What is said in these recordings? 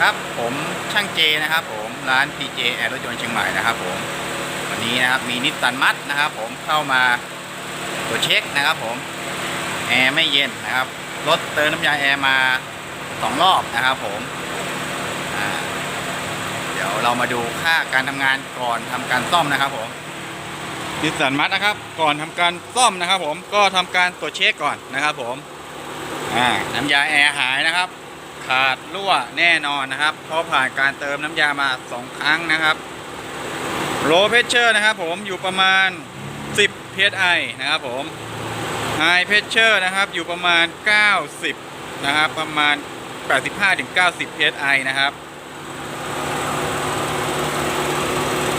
ครับ ผมช่างเจนะครับ ผมร้าน PJ แอร์รถยนต์เชียงใหม่นะครับ ผมวันนี้นะครับมีนิสสันมัดนะครับ ผมเข้ามาตรวจเช็คนะครับ ผมแอร์ไม่เย็นนะครับรถเติมน้ำยาแอร์มาสองรอบนะครับ ผมเดี๋ยวเรามาดูค่าการทำงานก่อนทำการซ่อมนะครับ ผมนิสสันมัดนะครับ ก่อนทำการซ่อมนะครับ ผมก็ทำการตรวจเช็คก่อนนะครับ ผมน้ำยาแอร์หายนะครับ ขาดรั่วแน่นอนนะครับ เพราะผ่านการเติมน้ำยามา 2 ครั้งนะครับโ w เพชเชอร์นะครับผมอยู่ประมาณ 10 psi นะครับผม High pressure นะครับอยู่ประมาณ 90 นะครับ ประมาณ 85-90 psi นะครับ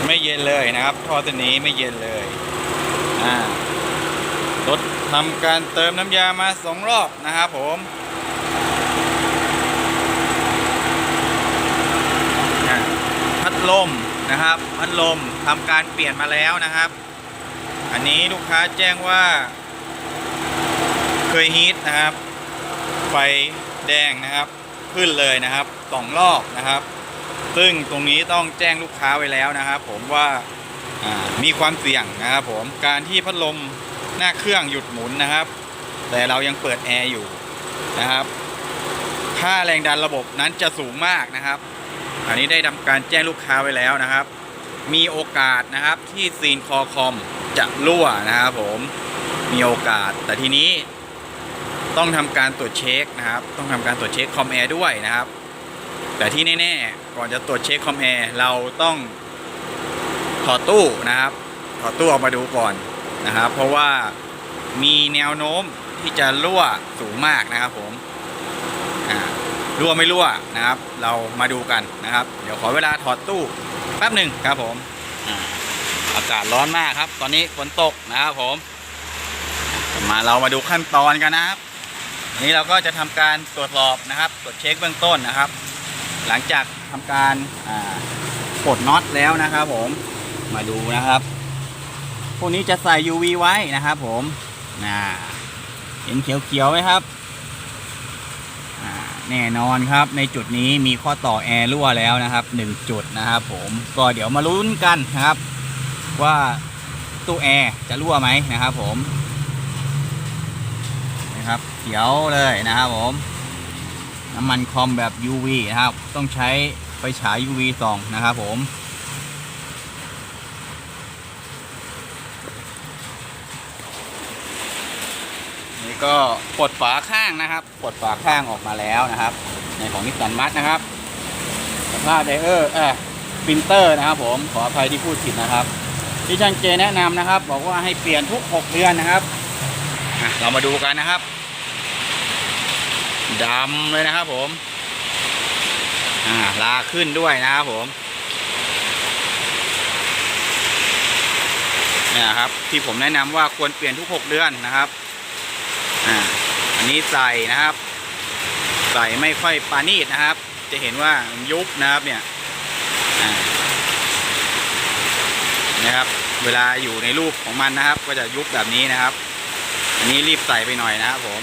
ไม่เย็นเลยนะครับท่อตัวนี้ไม่เย็นเลยอ่ารถทำการเติมน้ำยามา 2 รอบนะครับผม อะพัด ลมนะครับพัดลมทำการเปลี่ยนมาแล้วนะครับ อันนี้ลูกค้าแจ้งว่า เคยฮีทนะครับ ไฟแดงนะครับขึ้นเลยนะครับสองรอบนะครับ ซึ่งตรงนี้ต้องแจ้งลูกค้าไว้แล้วนะครับ ผมว่าอ่ามีความเสี่ยงนะครับ ผมการที่พัดลมหน้าเครื่องหยุดหมุนนะครับ แต่เรายังเปิดแอร์อยู่นะครับ ค่าแรงดันระบบนั้นจะสูงมากนะครับ อันนี้ได้ทำการแจ้งลูกค้าไว้แล้วนะครับ มีโอกาสนะครับที่ซีนคอคอมจะรั่วนะครับผมมีโอกาส แต่ทีนี้ต้องทำการตรวจเช็คนะครับ ต้องทำการตรวจเช็คคอมแอร์ด้วยนะครับ แต่ที่แน่ๆก่อนจะตรวจเช็คคอมแอร์เราต้องถอดตู้นะครับ ถอดตู้ออกมาดูก่อนนะครับ เพราะว่ามีแนวโน้มที่จะรั่วสูงมากนะครับผม รั่วไม่รั่วนะครับ เรามาดูกันนะครับ เดี๋ยวขอเวลาถอดตู้แป๊บหนึ่งครับผมอากาศร้อนมากครับ ตอนนี้ฝนตกนะครับผมมาเรามาดูขั้นตอนกันนะครับนนี้เราก็จะทำการตรวจสอบนะครับ ตรวจเช็คเบื้องต้นนะครับ หลังจากทำการปลดน็อตแล้วนะครับ ผมมาดูนะครับ พวกนี้จะใส่ UV ไว้นะครับ ผมน่าเห็นเขียวๆไหมครับ แน่นอนครับ ในจุดนี้มีข้อต่อแอร์รั่วแล้วนะครับ 1 จุดนะครับผมก็เดี๋ยวมาลุ้นกันนะครับ ว่าตู้แอร์จะรั่วไหมนะครับผมนะครับเขียวเลยนะครับผม น้ำมันคอมแบบ UV นะครับ ต้องใช้ไฟฉาย UV ส่องนะครับผม ก็ปลดฝาข้างนะครับปลดฝาข้างออกมาแล้วนะครับ ในของนิสสันมัดนะครับสภาพไดเออร์เออปรินเตอร์นะครับผมขออภัยที่พูดผิดนะครับที่ช่างเจแนะนำนะครับ บอกว่าให้เปลี่ยนทุก 6 เดือนนะครับเรามาดูกันนะครับดำเลยนะครับผมอ่าลาขึ้นด้วยนะครับผมเนี่ยครับที่ผมแนะนำว่าควรเปลี่ยนทุก 6 เดือนนะครับ อ่าอันนี้ใส่นะครับ ใส่ไม่ค่อยปานีดนะครับ จะเห็นว่ายุบนะครับเนี่ยนะครับ เวลาอยู่ในรูปของมันนะครับ ก็จะยุบแบบนี้นะครับ อันนี้รีบใส่ไปหน่อยนะครับผม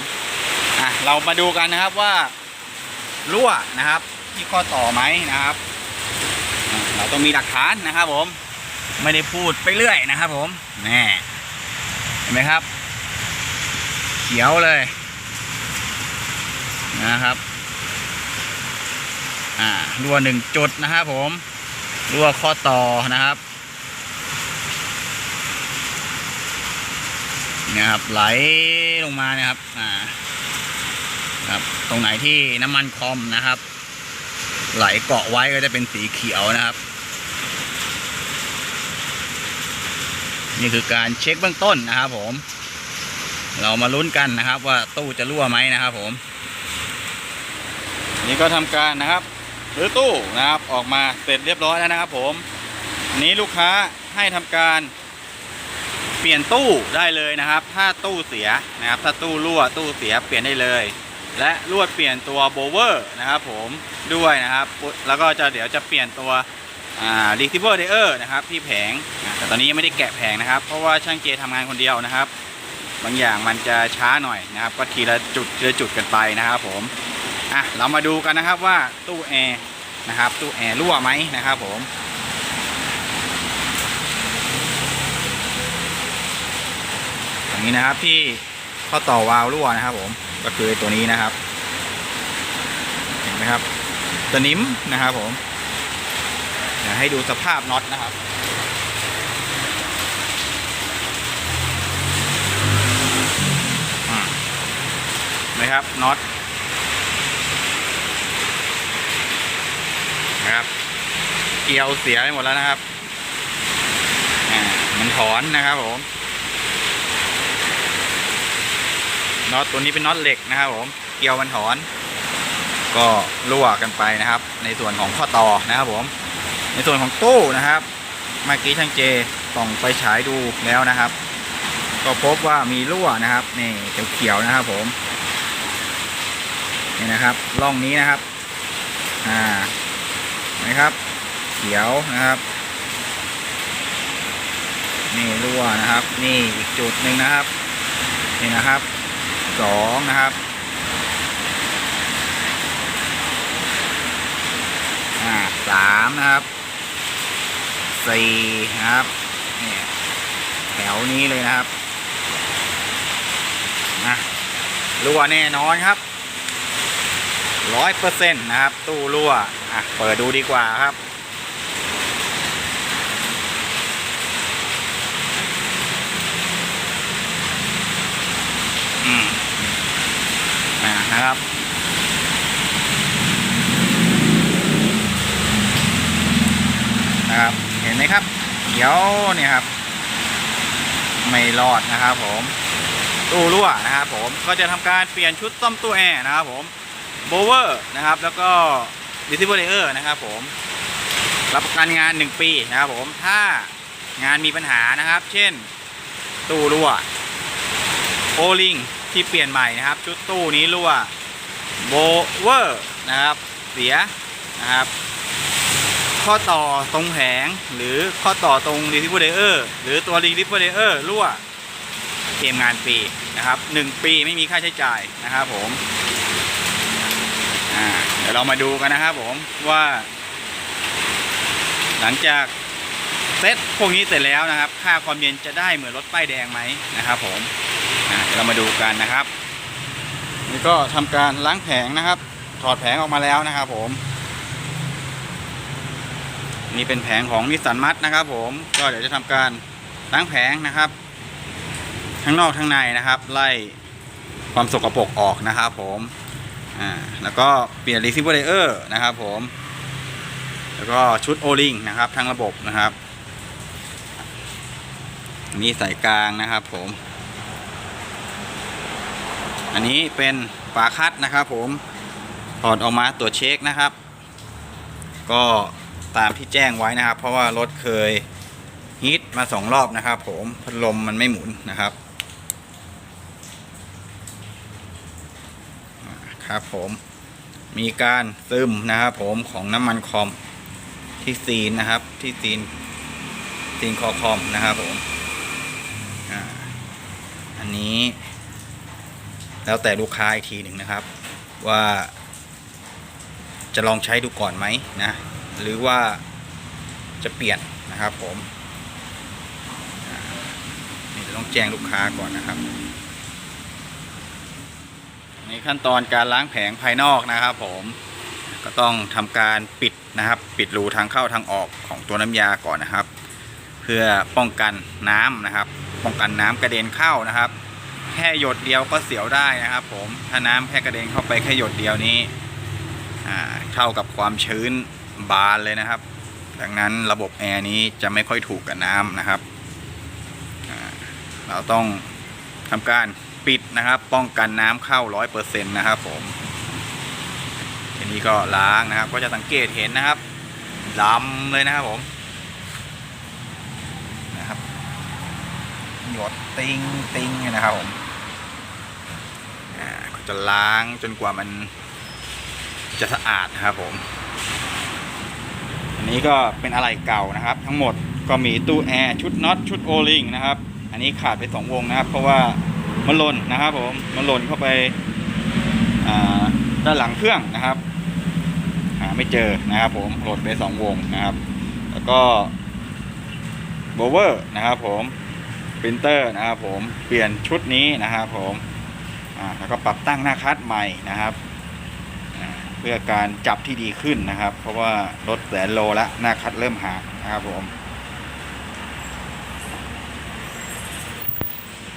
อะเรามาดูกันนะครับว่ารั่วนะครับ ที่ข้อต่อไหมนะครับ เราต้องมีหลักฐานนะครับผม ไม่ได้พูดไปเรื่อยนะครับผมแน่เห็นไหมครับ ขียวเลยนะครับ อ่ารั่วหนึ่งจุดนะครับผมรั่วข้อต่อนะครับเนี่ยครับไหลลงมาเนี่ยครับ อ่า ครับ ตรงไหนที่น้ำมันคอมนะครับ ไหลเกาะไว้ก็จะเป็นสีเขียวนะครับ นี่คือการเช็คเบื้องต้นนะครับผม เรามาลุ้นกันนะครับ ว่าตู้จะรั่วไหมนะครับ ผม นี่ก็ทำการนะครับหรือตู้นะครับออกมาเสร็จเรียบร้อยแล้วนะครับ ผมนี้ลูกค้าให้ทำการเปลี่ยนตู้ได้เลยนะครับ ถ้าตู้เสียนะครับ ถ้าตู้รั่วตู้เสียเปลี่ยนได้เลย และลวดเปลี่ยนตัวโบเวอร์นะครับ ผมด้วยนะครับ แล้วก็จะเดี๋ยวจะเปลี่ยนตัวอ่า receiver layer นะครับที่แผงแต่ตอนนี้ยังไม่ได้แกะแผงนะครับ เพราะว่าช่างเจทำงานคนเดียวนะครับ บางอย่างมันจะช้าหน่อยนะครับ ก็ทีละจุดทีละจุดกันไปนะครับผมอะเรามาดูกันนะครับว่าตู้แอร์นะครับตู้แอร์รั่วไหมนะครับผมตรงนี้นะครับที่ข้อต่อวาล์วรั่วนะครับ ผมก็คือตัวนี้นะครับเห็นไหมครับสนิมนะครับผมเดี๋ยวให้ดูสภาพน็อตนะครับ นะครับน็อตนะครับ เกลียวเสียหมดแล้วนะครับมันถอนนะครับผมน็อตตัวนี้เป็นน็อตเหล็กนะครับผมเกลียวมันถอน ก็รั่วกันไปนะครับ ในส่วนของข้อต่อนะครับผม ในส่วนของตู้นะครับเมื่อกี้ช่างเจส่องไปฉายดูแล้วนะครับ ก็พบว่ามีรั่วนะครับนี่เขียวๆนะครับผม นี่นะครับร่องนี้นะครับ อ่าเห็นะครับ เขียวนะครับ นี่รั่วนะครับ นี่อีกจุดหนึ่งนะครับ นี่นะครับสองนะครับ อ่าสามนะครับสี่นะครับเนี่ยแถวนี้เลยนะครับนะรั่วแน่นอนครับ ร้อยเปอร์เซ็นต์นะครับ ตู้รั่วอะเปิดดูดีกว่าครับ อืมอ่านะครับนะครับ เห็นไหมครับเขียวเนี่ยครับ ไม่รอดนะครับผมตู้รั่วนะครับผมก็จะทำการเปลี่ยนชุดซ่อมตู้แอร์นะครับผม โบเวอร์นะครับ แล้วก็ดิซิเบเลอร์นะครับผม รับประกันงาน 1 ปีนะครับผม ถ้างานมีปัญหานะครับ เช่น ตู้รั่ว โอลิงที่เปลี่ยนใหม่นะครับ ชุดตู้นี้รั่ว โบเวอร์นะครับ เสียนะครับ ข้อต่อตรงแผงหรือข้อต่อตรงรีทิฟเวอร์หรือตัวรีทิฟเวอร์รั่วเกมงานฟรีนะครับหนึ่งปีไม่มีค่าใช้จ่ายนะครับผม อ่าเดี๋ยวเรามาดูกันนะครับผมว่า หลังจากเซตพวกนี้เสร็จแล้วนะครับ ค่าความเย็นจะได้เหมือนรถป้ายแดงไหมนะครับ ผมเดี๋ยวเรามาดูกันนะครับนี่ก็ทำการล้างแผงนะครับ ถอดแผงออกมาแล้วนะครับ ผม นี่เป็นแผงของนิสสันมัดนะครับ ผมก็เดี๋ยวจะทำการล้างแผงนะครับ ทั้งนอกทั้งในนะครับ ไล่ความสกปรกออกนะครับ ผม อ่าแล้วก็เปลี่ยนรีซิเวอร์เลเยอร์นะครับผม แล้วก็ชุดโอลิงนะครับทั้งระบบนะครับอันนี้สายกลางนะครับผม อันนี้เป็นฝาคัดนะครับผม ถอดออกมาตรวจเช็คนะครับ ก็ตามที่แจ้งไว้นะครับ เพราะว่ารถเคยฮีทมาสองรอบนะครับผมพัดลมมันไม่หมุนนะครับ ครับผมมีการซึมนะครับผมของน้ำมันคอมที่ซีนนะครับที่ซีนซีนคอคอมนะครับผมอ่าอันนี้ แล้วแต่ลูกค้าอีกทีหนึ่งนะครับ ว่าจะลองใช้ดูก่อนไหมนะ หรือว่าจะเปลี่ยนนะครับผมนี่ต้องแจ้งลูกค้าก่อนนะครับ นขั้นตอนการล้างแผงภายนอกนะครับผมก็ต้องทำการปิดนะครับ ปิดรูทางเข้าทางออกของตัวน้ำยาก่อนนะครับ เพื่อป้องกันน้ำนะครับ ป้องกันน้ำกระเด็นเข้านะครับ แค่หยดเดียวก็เสียวได้นะครับ ผมถ้าน้ำแค่กระเด็นเข้าไปแค่หยดเดียวนี้เท่ากับความชื้นบานเลยนะครับ ดังนั้นระบบแอร์นี้จะไม่ค่อยถูกกับน้ำนะครับเราต้องทำการ ปิดนะครับ ป้องกันน้ำเข้าร้อยเปอร์เซ็นต์นะครับผมทีนี้ก็ล้างนะครับ ก็จะสังเกตเห็นนะครับดำเลยนะครับผมนะครับหยดติงติงนะครับผมก็จะล้างจนกว่ามันจะสะอาดนะครับผม อันนี้ก็เป็นอะไรเก่านะครับ ทั้งหมดก็มีตู้แอร์ชุดน็อตชุดโอลิงนะครับ อันนี้ขาดไปสองวงนะครับ เพราะว่า มันหล่นนะครับผมมันหล่นเข้าไปด้านหลังเครื่องนะครับอ่าไม่เจอนะครับ ผมหลดไปสองวงนะครับ แล้วก็โบเวอร์นะครับ ผมปรินเตอร์นะครับ ผมเปลี่ยนชุดนี้นะครับ ผมแล้วก็ปรับตั้งหน้าคัดใหม่นะครับเพื่อการจับที่ดีขึ้นนะครับ เพราะว่ารถแสนโลแล้วหน้าคัดเริ่มห่างนะครับผม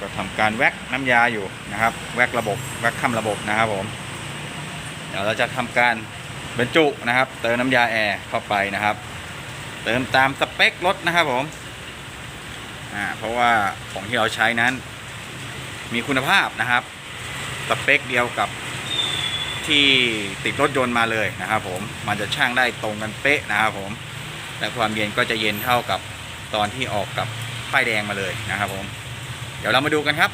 ก็ทำการแว็กน้ำยาอยู่นะครับ แว็กระบบแว็กค้ำระบบนะครับผมเดี๋ยวเราจะทำการบรรจุนะครับ เติมน้ำยาแอร์เข้าไปนะครับ เติมตามสเปครถนะครับผมอ่าเพราะว่าของที่เราใช้นั้น มีคุณภาพนะครับสเปคเดียวกับที่ติดรถยนต์มาเลยนะครับ ผมมันจะช่างได้ตรงกันเป๊ะนะครับผมและความเย็นก็จะเย็นเท่ากับตอนที่ออกกับป้ายแดงมาเลยนะครับผม เดี๋ยวเรามาดูกันครับ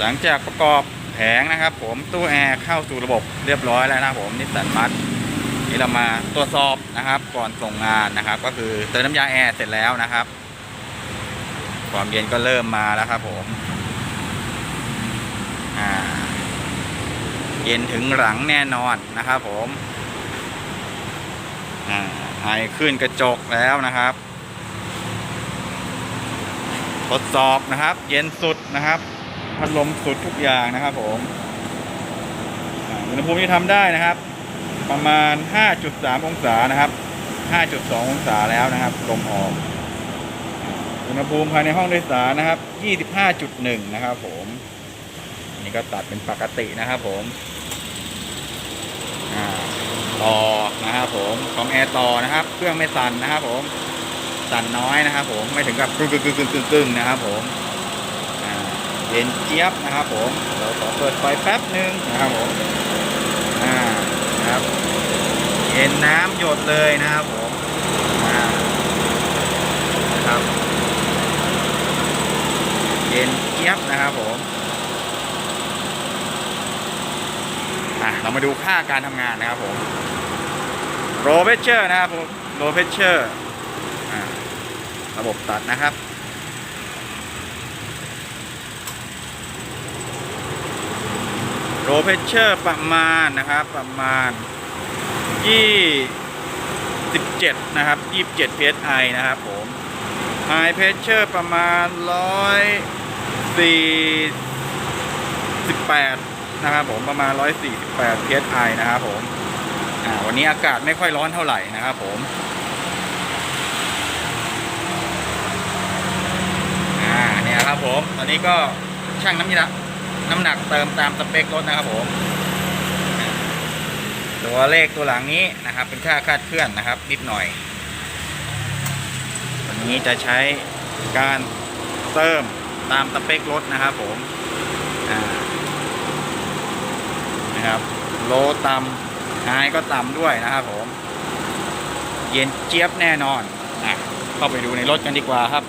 หลังจากประกอบแผงนะครับ ผมตู้แอร์เข้าสู่ระบบเรียบร้อยแล้วนะผมนิสสันมัดนี่เรามาตรวจสอบนะครับ ก่อนส่งงานนะครับ ก็คือเติมน้ำยาแอร์เสร็จแล้วนะครับ ความเย็นก็เริ่มมาแล้วครับผมเย็นถึงหลังแน่นอนนะครับผมอ่าไอขึ้นกระจกแล้วนะครับ ทดสอบนะครับ เย็นสุดนะครับ พัดลมสุดทุกอย่างนะครับผมอุณหภูมิที่ทำได้นะครับ ประมาณ 5.3 องศานะครับ 5.2 องศาแล้วนะครับลมออก อุณหภูมิภายในห้องโดยสารนะครับ 25.1 นะครับผมอันนี้ก็ตัดเป็นปกตินะครับผมต่อนะครับผมคอมแอร์ต่อนะครับ เครื่องไม่สั่นนะครับผม สั่นน้อยนะครับผมไม่ถึงกับกึ่งกึ่งกึ่งกึ่งกึ่งนะครับผมเย็นเจี๊ยบนะครับผมเราขอเปิดไฟแป๊บหนึ่งนะครับผมอ่านะครับเย็นน้ำหยดเลยนะครับผมอ่านะครับเย็นเจี๊ยบนะครับผมอะเรามาดูค่าการทำงานนะครับผมโรเ e เชอร์นะครับผมโรเ e เชอร์ ระบบตัดนะครับ โรเพชเชอร์ประมาณนะครับ ประมาณ 27 นะครับ 27 psi นะครับผม High pressure ประมาณ 148 นะครับผมประมาณ 148 psi นะครับผมวันนี้อากาศไม่ค่อยร้อนเท่าไหร่นะครับผม เนี่ยครับผม ตอนนี้ก็ช่างน้ำหนักน้ำหนักเติมตามสเปครถนะครับผม ตัวเลขตัวหลังนี้นะครับ เป็นค่าคาดเคลื่อนนะครับ นิดหน่อย วันนี้จะใช้การเติมตามสเปครถนะครับผมนะครับ โลต่ำไฮก็ต่ำด้วยนะครับผม เย็นเจี๊ยบแน่นอนอะเข้าไปดูในรถกันดีกว่าครับ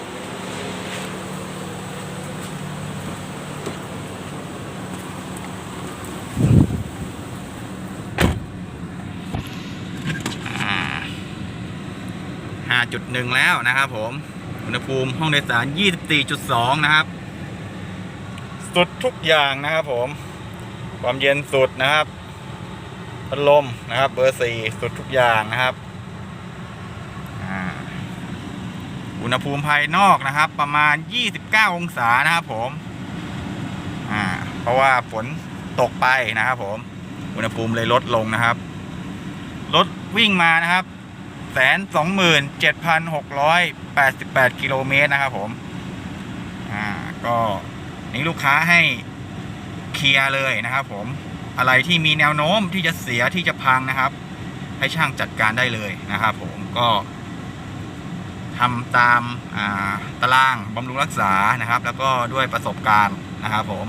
ห้าจุดหนึ่งแล้วนะครับผมอุณหภูมิห้องโดยสารยี่สิบสี่จุดสองนะครับ สุดทุกอย่างนะครับผม ความเย็นสุดนะครับพัดลมนะครับ เบอร์สี่สุดทุกอย่างนะครับอุณหภูมิภายนอกนะครับ ประมาณ 29 องศานะครับผมอ่าเพราะว่าฝนตกไปนะครับผม อุณหภูมิเลยลดลงนะครับ รถวิ่งมานะครับ แสนสองหมื่นเจ็ดพันหกร้อยแปดสิบแปดกิโลเมตรนะครับผมอ่าก็นี่ลูกค้าให้เคลียร์เลยนะครับผมอะไรที่มีแนวโน้มที่จะเสียที่จะพังนะครับ ให้ช่างจัดการได้เลยนะครับผมก็ทำตามอ่าตารางบำรุงรักษานะครับ แล้วก็ด้วยประสบการณ์นะครับผม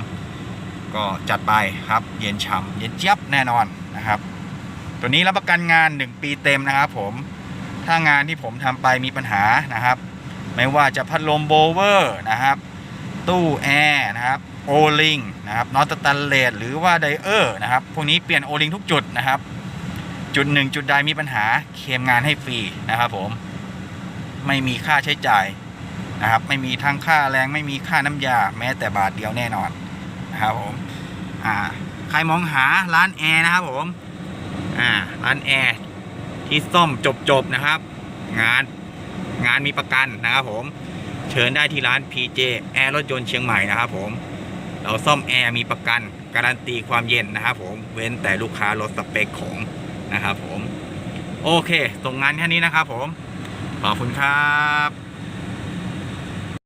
ก็จัดไปครับ เย็นฉ่ำเย็นเจี๊ยบแน่นอนนะครับ ตัวนี้รับประกันงาน 1 ปีเต็มนะครับผม ถ้างานที่ผมทำไปมีปัญหานะครับ ไม่ว่าจะพัดลมโบเวอร์นะครับ ตู้แอร์นะครับโอลิงนะครับนอตตันเลสหรือว่าไดเออร์นะครับพวกนี้เปลี่ยนโอลิงทุกจุดนะครับ จุดหนึ่งจุดใดมีปัญหาเคลมงานให้ฟรีนะครับผมไม่มีค่าใช้จ่ายนะครับ ไม่มีทั้งค่าแรงไม่มีค่าน้ำยาแม้แต่บาทเดียวแน่นอนนะครับผมอ่าใครมองหาร้านแอร์นะครับผมอ่าร้านแอร์ ที่ซ่อมจบๆนะครับ งานงานมีประกันนะครับผมเชิญได้ที่ร้าน PJ แอร์รถยนต์เชียงใหม่นะครับผมเราซ่อมแอร์มีประกัน การันตีความเย็นนะครับผมเว้นแต่ลูกค้าลดสเปคของนะครับผม โอเคส่งงานแค่นี้นะครับผม ขอบคุณครับ